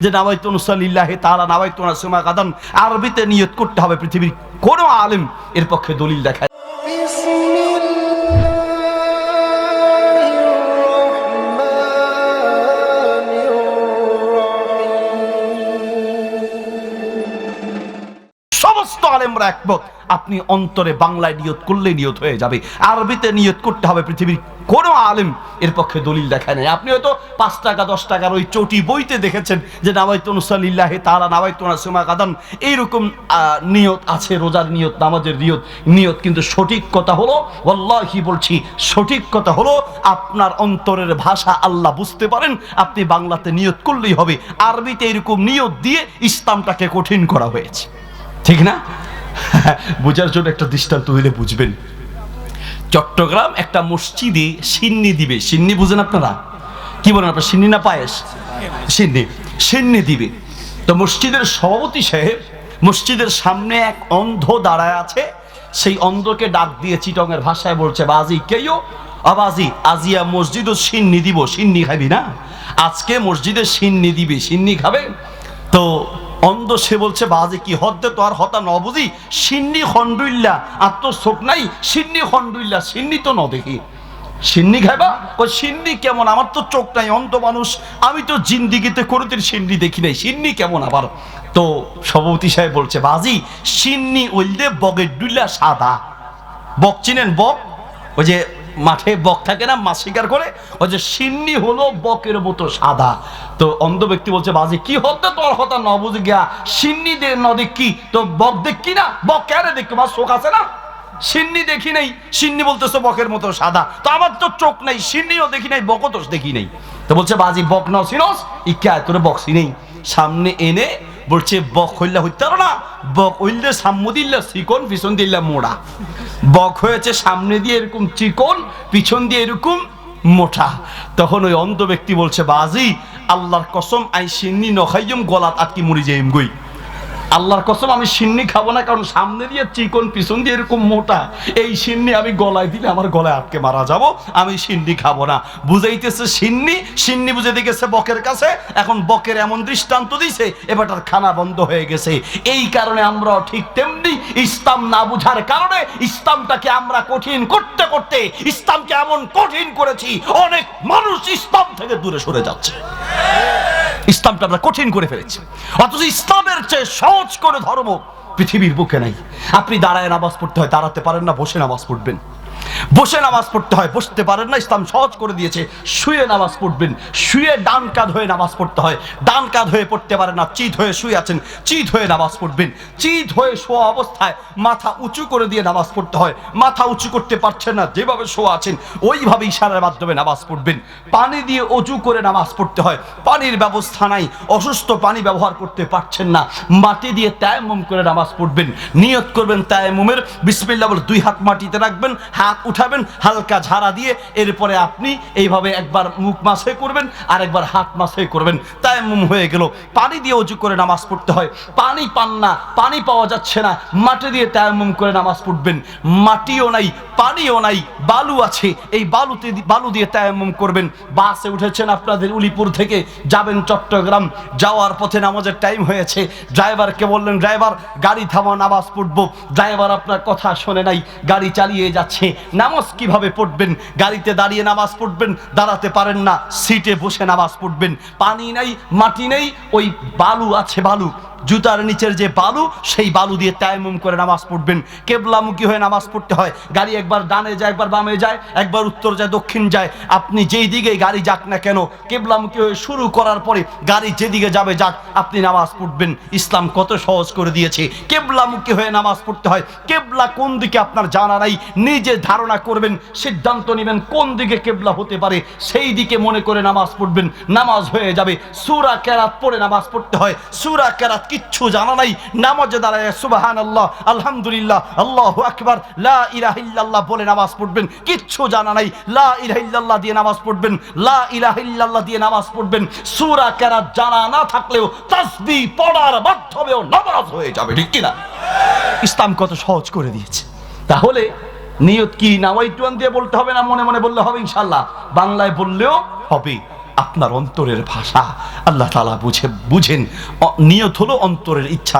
যে নাওয়াইতুন তারা নাবাই নাওয়াইতুন সুমা কাদান আরবিতে নিয়ত করতে হবে পৃথিবীর কোনো আলেম এর পক্ষে দলিল দেখায় সমস্ত আলেমরা একমত। আপনি অন্তরে বাংলায় নিয়ত করলে নিয়ত হয়ে যাবে। আরবিতে নিয়ত করতে হবে পৃথিবীর কোনো আলেম এর পক্ষে দলিল দেখায় নাই। আপনি হয়তো পাঁচ টাকা, দশ টাকার ওই চটি বইতে দেখেছেন যে, নাওয়াইতুন সাল্লিল্লাহি তাআলা, নাওয়াইতুন সুমা গাদান, এইরকম নিয়ত আছে, রোজার নিয়ত, নামাজের নিয়ত নিয়ত। কিন্তু সঠিক কথা হলো, ওয়াল্লাহি বলছি, সঠিক কথা হলো, আপনার অন্তরের ভাষা আল্লাহ বুঝতে পারেন, আপনি বাংলাতে নিয়ত করলেই হবে। আরবিতে এরকম নিয়ত দিয়ে ইসলামটাকে কঠিন করা হয়েছে। ঠিক না? বোঝার জন্য একটা দৃষ্টান্ত হইলে বুঝবেন। চট্টগ্রাম একটা মসজিদে সিন্নি দিবে। সিন্নি বুঝেন আপনারা? কি বলেন আপনার, সিন্নি না পায়েস? সিন্নি। সিন্নি দিবে। তো মসজিদের সভাপতি সাহেব, মসজিদের সামনে এক অন্ধ দাঁড়ায় আছে। সেই অন্ধকে ডাক দিয়ে চিটংয়ের ভাষায় বলছে, বাজি কেউ আবাজি আজিয়া মসজিদও সিন্নি দিব। সিন্নি খাবি না? আজকে মসজিদে সিন্নি দিবে। সিন্নি খাবে? তো অন্ধ সে বলছে, বাজে কি হদ্দে তো আর হতা ন বুঝি? সিন্নি খন্ডুইল্লা আর তো চোখ নাই? সিন্নি খন্ডুইল্লা সিন্নি তো ন দেখি। সিন্নি খাইবা? ওই সিন্নি কেমন? আমার তো চোখ নাই, অন্ধ মানুষ। আমি তো জিন্দিগিতে কোনোদিন সিন্নি দেখি নাই। সিন্নি কেমন আবার? তো সভাপতি সাহেব বলছে, বাজি, সিন্নি ওইলদে বগের ডুইল্লা সাদা। বক চিনেন, বক? ওই যে মাঠে বক থাকে না, মাছ শিকার করে। ওই যে সিন্নি হলো বকের মতো সাদা। তো অন্ধ ব্যক্তি বলছে, বাজি, কি হতে তোর হতা ন বুঝে গিয়া সিন্নি দে, ন দেখি তো বক দেখি না? বক কেন দেখি মাছ চোখ আছে না? সিন্নি দেখি নাই, সিন্নি বলতেছো বকের মতো সাদা। তো আমার তো চোখ নাই, সিন্নিও দেখি নাই, বকও তো দেখি নাই। তো বলছে, বাজি, বক নাও, সিনস। ইকা তোরে বক্সি নেই। সামনে এনে বলছে, বক হইলা হইতে পারো না। বক হইলে সামনে দিল্লা চিকন, পিছন দিল্লা মোড়া। বক হয়েছে সামনে দিয়ে এরকম চিকন, পিছন দিয়ে এরকম মোটা। তখন ওই অন্ধ ব্যক্তি বলছে, বাজি, আল্লাহর কসম আই সিন্নি নখাইম গলাত আটকি মরি যাইম গই। আল্লাহর কসম, আমি সিন্নি খাব না, কারণ সামনে দিয়ে চিকন, পিছন দিয়ে এরকম মোটা। এই সিন্নি আমি গলায় দিলে আমার গলায় আটকে মারা যাব, আমি সিন্নি খাব না। বুঝাইতেছে সিন্নি সিন্নি বুঝে গেছে বকের কাছে, এখন বকের এমন দৃষ্টান্ত দিছে এবারটার খানা বন্ধ হয়ে গেছে। এই কারণে আমরা ঠিক তেমনি ইসলাম না বুঝার কারণে ইসলামটাকে আমরা কঠিন করতে করতে, ইসলামকে এমন কঠিন করেছি, অনেক মানুষ ইসলাম থেকে দূরে সরে যাচ্ছে। ইসলামটা আমরা কঠিন করে ফেলেছি। অথচ ইসলামের চেয়ে সহজ করে ধর্ম পৃথিবীর বুকে নাই। আপনি দাঁড়ায় নামাজ পড়তে হয়, দাঁড়াতে পারেন না, বসে নামাজ পড়বেন। বসে নামাজ পড়তে হয়। বসতে পারেন না, ইসলাম সহজ করে দিয়েছে। শুয়ে নামাজ পড়বেন। শুয়ে ডান কাঁধ হয়ে নামাজ পড়তে হয়। ডান কাঁধ হয়ে পড়তে পারেন না, চিত হয়ে শুয়ে আছেন, চিত হয়ে নামাজ পড়বেন। চিত হয়ে শোয়া অবস্থায় মাথা উঁচু করে দিয়ে নামাজ পড়তে হয়। মাথা উঁচু করতে পারছেন না, যেভাবে শোয়া আছেন, ওইভাবে ইশারার মাধ্যমে নামাজ পড়বেন। পানি দিয়ে অজু করে নামাজ পড়তে হয়। পানির ব্যবস্থা নাই, অসুস্থ পানি ব্যবহার করতে পারছেন না। মাটি দিয়ে তায়াম্মুম করে নামাজ পড়বেন। নিয়ত করবেন তায়াম্মুমের। বিসমিল্লাহ বলে দুই হাত মাটিতে রাখবেন, হাত উঠাবেন, হালকা ঝাড়া দিয়ে এরপরে আপনি এইভাবে একবার মুখ মাসে করবেন আর একবার হাত মাসে করবেন। তায়াম্মুম হয়ে গেল। পানি দিয়ে অজু করে নামাজ পড়তে হয়। পানি পান না, পানি পাওয়া যাচ্ছে না। মাটি দিয়ে তায়াম্মুম করে নামাজ পড়বেন। মাটিও নাই, পানিও নাই, বালু আছে। এই বালুতে বালু দিয়ে তায়াম্মুম করবেন। বাসে উঠেছেন আপনাদের উলিপুর থেকে, যাবেন চট্টগ্রাম। যাওয়ার পথে নামাজের টাইম হয়েছে। ড্রাইভারকে বললেন, ড্রাইভার, গাড়ি থামা নামাজ পড়ব। ড্রাইভার আপনার কথা শোনে নাই, গাড়ি চালিয়ে যাচ্ছে। নামাজ কীভাবে পড়বেন? গাড়িতে দাঁড়িয়ে নামাজ পড়বেন, দাঁড়াতে পারেন না, সিটে বসে নামাজ পড়বেন। পানি নেই, মাটি নেই, ওই বালু আছে বালু। জুতার নিচের যে বালু, সেই বালু দিয়ে তায়াম্মুম করে নামাজ পড়বেন। কেবলামুখী হয়ে নামাজ পড়তে হয়। গাড়ি একবার ডানে যায়, একবার বামে যায়, একবার উত্তর যায়, দক্ষিণ যায়। আপনি যেই দিকে গাড়ি যাক না কেন, কেবলামুখী হয়ে শুরু করার পরে গাড়ি যেদিকে যাবে যাক, আপনি নামাজ পড়বেন। ইসলাম কত সহজ করে দিয়েছে। কেবলামুখী হয়ে নামাজ পড়তে হয়। কেবলা কোন দিকে আপনার জানা নাই? নিজে ধারণা করবেন, সিদ্ধান্ত নেবেন কোন দিকে কেবলা হতে পারে। সেই দিকে মনে করে নামাজ পড়বেন। নামাজ হয়ে যাবে। সুরা কেরাত পড়ে নামাজ পড়তে হয়। সুরা কেরাত কিচ্ছু জানা নাই। নামাজে দাঁড়ায় সুবাহান আল্লাহ আলহামদুলিল্লাহ, আল্লাহ আকবার, লা বলে নামাজ পড়বেন। কিচ্ছু জানা নাই, লা দিয়ে নামাজ পড়বেন, লা দিয়ে নামাজ পড়বেন। সূরা কেরাত জানা না থাকলেও তাসবিহ পড়ার মাধ্যমেও নামাজ হয়ে যাবে, ঠিক কি না ইসলাম কত সহজ করে দিয়েছে। তাহলে নিয়ত কি? নাওয়াইটুয়ান দিয়ে বলতে হবে না? মনে মনে বললে হবে ইনশাল্লাহ বাংলায় বললেও হবে। আপনার অন্তরের ভাষা। আল্লাহ তালা বুঝে বুঝেন। নিয়ত হলো অন্তরের ইচ্ছার